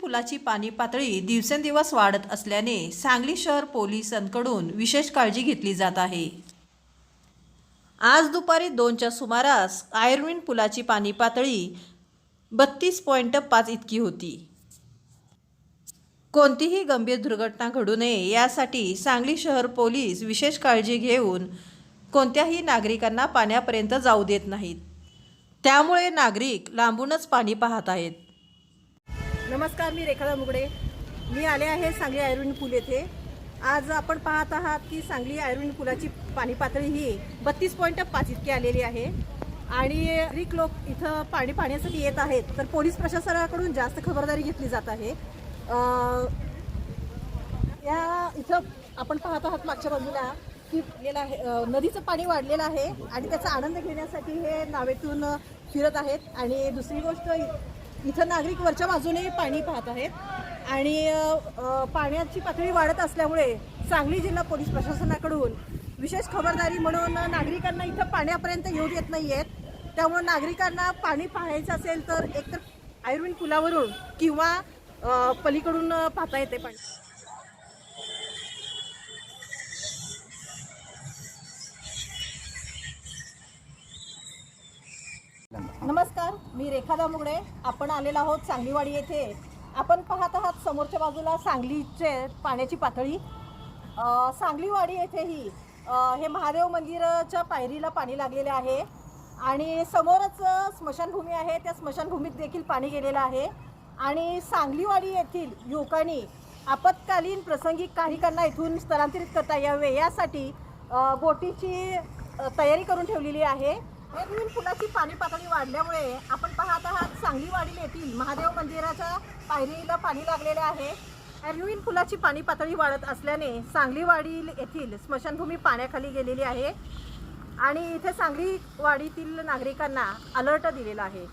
पुलाची पाणी पातळी दिवसेंदिवस वाढत असल्याने सांगली शहर पोलिसांकडून विशेष काळजी घेतली जात आहे. आज दुपारी दोनच्या सुमारास आयर्विन पुलाची पाणी पातळी बत्तीस पॉईंट पाच इतकी होती. कोणतीही गंभीर दुर्घटना घडू नये यासाठी सांगली शहर पोलीस विशेष काळजी घेऊन कोणत्याही नागरिकांना पाण्यापर्यंत जाऊ देत नाहीत. त्यामुळे नागरिक लांबूनच पाणी पाहत आहेत. नमस्कार मी रेखादा मुगडे मी आले आहे सांगली आयुर्विन पूल येथे. आज आपण पाहत आहात की सांगली आयुर्विन पुलाची पाणी पातळी ही बत्तीस पॉईंट पाच इतकी आलेली आहे. आणि अधिक लोक इथं पाणी पाहण्यासाठी येत आहेत तर पोलीस प्रशासनाकडून जास्त खबरदारी घेतली जात आहे. या इथं आपण पाहत आहात मागच्या बाजूला की आहे नदीचं पाणी वाढलेलं आहे आणि त्याचा आनंद घेण्यासाठी हे नावेतून फिरत आहेत. आणि दुसरी गोष्ट इथं नागरिक वरच्या बाजूने पाणी पाहत आहेत. आणि पाण्याची पातळी वाढत असल्यामुळे सांगली जिल्हा पोलीस प्रशासनाकडून विशेष खबरदारी म्हणून नागरिकांना इथं पाण्यापर्यंत येऊ देत नाही आहेत त्यामुळे नागरिकांना पाणी पाहायचं असेल तर एकतर आयुर्वेद पुलावरून किंवा पलीकडून पाहता येते पाणी. नमस्कार मी रेखा दामुगडे. आपण आलेलो आहोत सांगलीवाडी येथे. आपण पाहत आहात समोरच्या बाजूला सांगलीचे पाण्याची पातळी. सांगलीवाडी येथेही हे महादेव मंदिराच्या पायरीला पाणी लागलेले आहे. आणि समोरच स्मशानभूमी आहे. त्या स्मशानभूमीत देखील पाणी गेलेलं आहे. आणि सांगलीवाडी येथील युवकांनी आपत्कालीन प्रसंगी काहीकांना इथून स्थलांतरित करता यावे यासाठी बोटीची तयारी करून ठेवलेली आहे. नवीन पुलाची पाणी पातळी वाढल्यामुळे आपण पाहत आहात सांगलीवाडील येथील महादेव मंदिराच्या पायरीला पाणी लागलेले आहे. अरविंद पुलाची पाणी पातळी वाढत असल्याने सांगलीवाडील येथील स्मशानभूमी पाण्याखाली गेलेली आहे आणि इथे सांगलीवाडीतील नागरिकांना अलर्ट दिलेला आहे.